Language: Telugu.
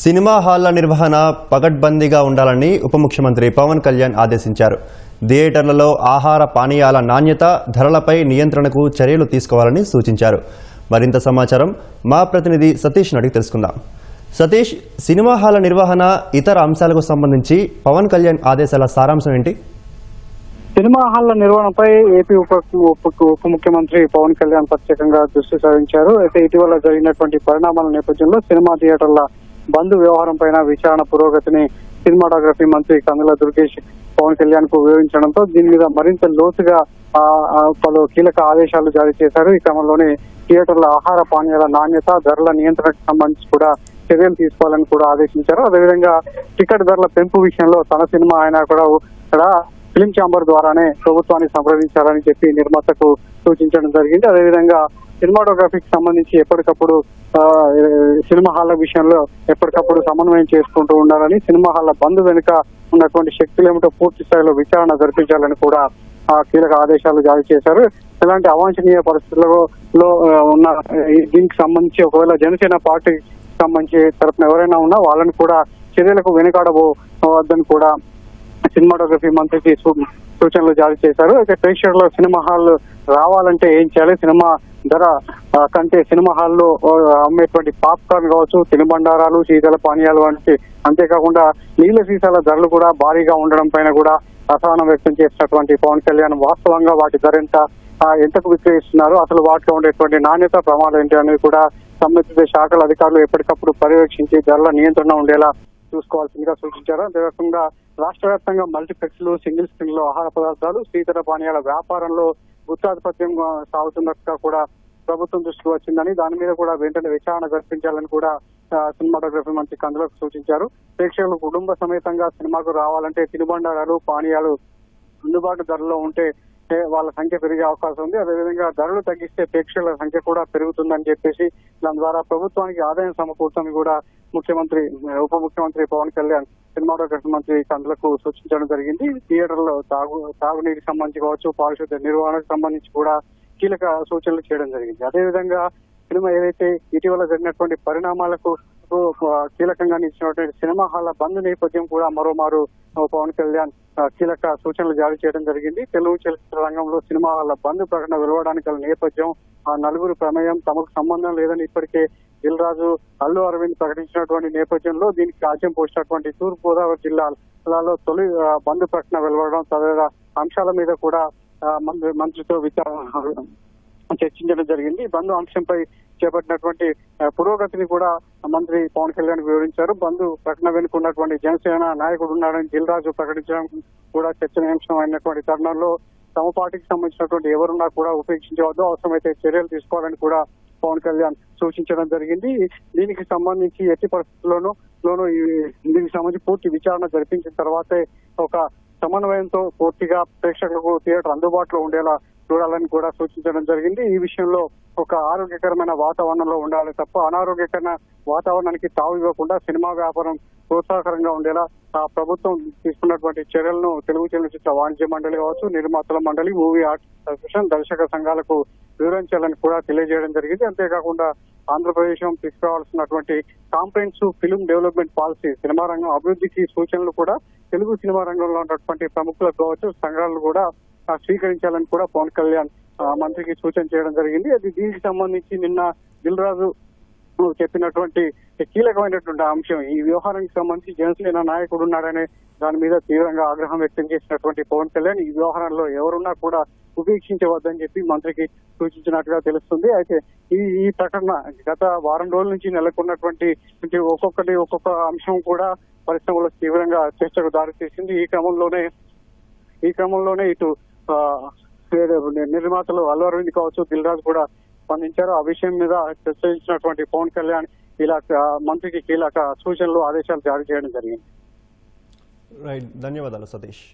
సినిమా హాళ్ళ నిర్వహణ పగడ్బందీగా ఉండాలని ఉప ముఖ్యమంత్రి పవన్ కళ్యాణ్ ఆదేశించారు. థియేటర్లలో ఆహార పానీయాల నాణ్యత ధరలపై నియంత్రణకు చర్యలు తీసుకోవాలని సూచించారు. మరింత సమాచారం మా ప్రతినిధి సతీష్ అడిగి తెలుసుకుందాం. సతీష్ సినిమా హాల నిర్వహణ ఇతర అంశాలకు సంబంధించి పవన్ కళ్యాణ్ ఆదేశాల సారాంశం ఏంటి? సినిమా హాళ్ళ నిర్వహణపై ఏపీ ఉప ఉప ఉప ముఖ్యమంత్రి పవన్ కళ్యాణ్ ప్రత్యేకంగా దృష్టి సారించారు. అయితే ఇటీవల జరిగినటువంటి పరిణామాల నేపథ్యంలో సినిమా థియేటర్ల బంద్ వ్యవహారం పైన విచారణ పురోగతిని సినిమాటోగ్రఫీ మంత్రి కందుల దుర్గేష్ పవన్ కళ్యాణ్కు వివరించడంతో దీని మీద మరింత లోతుగా పలు కీలక ఆదేశాలు జారీ చేశారు. ఈ క్రమంలోనే థియేటర్ల ఆహార పానీయాల నాణ్యత ధరల నియంత్రణకు సంబంధించి కూడా చర్యలు తీసుకోవాలని కూడా ఆదేశించారు. అదేవిధంగా టికెట్ ధరల పెంపు విషయంలో తన సినిమా ఆయన కూడా ఇక్కడ ఫిలిం ఛాంబర్ ద్వారానే ప్రభుత్వాన్ని సంప్రదించాలని చెప్పి నిర్మాతకు సూచించడం జరిగింది. అదేవిధంగా సినిమాటోగ్రఫీకి సంబంధించి ఎప్పటికప్పుడు సినిమా హాళ్ళ విషయంలో ఎప్పటికప్పుడు సమన్వయం చేసుకుంటూ ఉండాలని సినిమా హాళ్ళ బంద్ వెనుక ఉన్నటువంటి శక్తులు ఏమిటో పూర్తి స్థాయిలో విచారణ జరిపించాలని కూడా ఆ కీలక ఆదేశాలు జారీ చేశారు. ఇలాంటి అవాంఛనీయ పరిస్థితులలో ఉన్న దీనికి సంబంధించి ఒకవేళ జనసేన పార్టీ సంబంధించి తరపున ఎవరైనా ఉన్నా వాళ్ళని కూడా చర్యలకు వెనుకాడబోవద్దని కూడా సినిమాటోగ్రఫీ మంత్రికి సూచనలు జారీ చేశారు. అయితే ప్రేక్షకుల సినిమా హాల్ రావాలంటే ఏం చేయాలి? సినిమా ధర కంటే సినిమా హాల్లో అమ్మేటువంటి పాప్కార్న్ కావచ్చు తినుబండారాలు శీతల పానీయాలు వంటి అంతేకాకుండా నీళ్ళ సీసాల ధరలు కూడా భారీగా ఉండడం పైన కూడా అసహనం వ్యక్తం చేసినటువంటి పవన్ కళ్యాణ్ వాస్తవంగా వాటి ధర ఎంత ఎంతకు విక్రయిస్తున్నారు? అసలు వాటిలో ఉండేటువంటి నాణ్యత ప్రమాదం ఏంటి అనేది కూడా సంబంధిత శాఖల అధికారులు ఎప్పటికప్పుడు పర్యవేక్షించి ధరల నియంత్రణ ఉండేలా చూసుకోవాల్సిందిగా సూచించారు. అంతేకాకుండా రాష్ట్ర వ్యాప్తంగా మల్టీప్లెక్స్లు సింగిల్ స్క్రీన్లో ఆహార పదార్థాలు శీతల పానీయాల వ్యాపారంలో గుత్తాధిపత్యం సాగుతున్నట్టుగా కూడా ప్రభుత్వం దృష్టికి వచ్చిందని దాని మీద కూడా వెంటనే విచారణ జరిపించాలని కూడా సినిమాటోగ్రఫీ మంత్రి కందులకు సూచించారు. ప్రేక్షకులు కుటుంబ సమేతంగా సినిమాకు రావాలంటే తినుబండారాలు పానీయాలు అందుబాటు ధరలో ఉంటే వాళ్ళ సంఖ్య పెరిగే అవకాశం ఉంది. అదేవిధంగా ధరలు తగ్గిస్తే ప్రేక్షకుల సంఖ్య కూడా పెరుగుతుందని చెప్పేసి దాని ద్వారా ప్రభుత్వానికి ఆదాయం సమకూరుతుందని కూడా ముఖ్యమంత్రి ఉప ముఖ్యమంత్రి పవన్ కళ్యాణ్ సినిమాటోగ్రఫీ మంత్రి కందులకు సూచించడం జరిగింది. థియేటర్లో తాగు తాగునీటికి సంబంధించి కావచ్చు పారిశుద్ధ్య నిర్వహణకు సంబంధించి కూడా కీలక సూచనలు చేయడం జరిగింది. అదేవిధంగా సినిమా ఏదైతే ఇటీవల జరిగినటువంటి పరిణామాలకు కీలకంగా నిలిచినటువంటి సినిమా హాల్ల బంద్ నేపథ్యం కూడా మరోమారు పవన్ కళ్యాణ్ కీలక సూచనలు జారీ చేయడం జరిగింది. తెలుగు చలచిత్ర రంగంలో సినిమా హాల్ల బంద్ ప్రకటన వెలువడానికి గల నేపథ్యం ఆ నలుగురు ప్రమేయం తమకు సంబంధం లేదని ఇప్పటికే దిల్ రాజు అల్లు అరవింద్ ప్రకటించినటువంటి నేపథ్యంలో దీనికి ఆజ్యం పోసినటువంటి తూర్పు గోదావరి తొలి బంద్ ప్రకటన వెలువడడం తదితర అంశాల మీద కూడా మంత్రి మంత్రితో విచారణ చర్చించడం జరిగింది. బంధు అంశంపై చేపట్టినటువంటి పురోగతిని కూడా మంత్రి పవన్ కళ్యాణ్ వివరించారు. బంధు ప్రకటన వెనుక ఉన్నటువంటి జనసేన నాయకుడు ఉన్నాడని దిల్రాజు ప్రకటించడం కూడా చర్చనీయాంశం అయినటువంటి తరుణంలో తమ పార్టీకి సంబంధించినటువంటి ఎవరున్నా కూడా ఉపేక్షించవద్దు. అవసరమైతే చర్యలు తీసుకోవాలని కూడా పవన్ కళ్యాణ్ సూచించడం జరిగింది. దీనికి సంబంధించి ఎట్టి పరిస్థితుల్లోనూ లోను దీనికి సంబంధించి పూర్తి విచారణ జరిపించిన తర్వాతే ఒక సమన్వయంతో పూర్తిగా ప్రేక్షకులకు థియేటర్ అందుబాటులో ఉండేలా చూడాలని కూడా సూచించడం జరిగింది. ఈ విషయంలో ఒక ఆరోగ్యకరమైన వాతావరణంలో ఉండాలి తప్ప అనారోగ్యకరమైన వాతావరణానికి తావు ఇవ్వకుండా సినిమా వ్యాపారం ప్రోత్సాహకరంగా ఉండేలా ఆ ప్రభుత్వం తీసుకున్నటువంటి చర్యలను తెలుగు చలనచిత్ర వాణిజ్య మండలి కావచ్చు నిర్మాతల మండలి మూవీ ఆర్ట్ అసోసియేషన్ దర్శక సంఘాలకు వివరించాలని కూడా తెలియజేయడం జరిగింది. అంతేకాకుండా Andhra Pradesh తీసుకురావాల్సినటువంటి comprehensive film development policy cinema రంగం అభివృద్ధికి సూచనలు కూడా తెలుగు సినిమా రంగంలో ఉన్నటువంటి ప్రముఖులకు కావచ్చు సంఘాలు కూడా స్వీకరించాలని కూడా పవన్ కళ్యాణ్ మంత్రికి సూచన చేయడం జరిగింది. అది దీనికి సంబంధించి నిన్న దిల్రాజు చెప్పినటువంటి కీలకమైనటువంటి అంశం ఈ వ్యవహారానికి సంబంధించి జనసేన నాయకుడు ఉన్నాడనే దాని మీద తీవ్రంగా ఆగ్రహం వ్యక్తం చేసినటువంటి పవన్ కళ్యాణ్ ఈ వ్యవహారంలో ఎవరున్నా కూడా ఉపేక్షించవద్దని చెప్పి మంత్రికి సూచించినట్టుగా తెలుస్తుంది. అయితే ఈ ఈ ప్రకటన గత వారం రోజుల నుంచి నెలకొన్నటువంటి ఒక్కొక్కటి ఒక్కొక్క అంశం కూడా పరిశ్రమలో తీవ్రంగా చర్చకు దారితీసింది. ఈ క్రమంలోనే ఈ క్రమంలోనే ఇటు నిర్మాతలు అల్లు అరవింద్ కావచ్చు దిల్ రాజు కూడా స్పందించారు. ఆ విషయం మీద చర్చించినటువంటి పవన్ కళ్యాణ్ ఇలా మంత్రికి కీలక సూచనలు ఆదేశాలు జారీ చేయడం జరిగింది. రైట్ ధన్యవాదాలు సతీష్.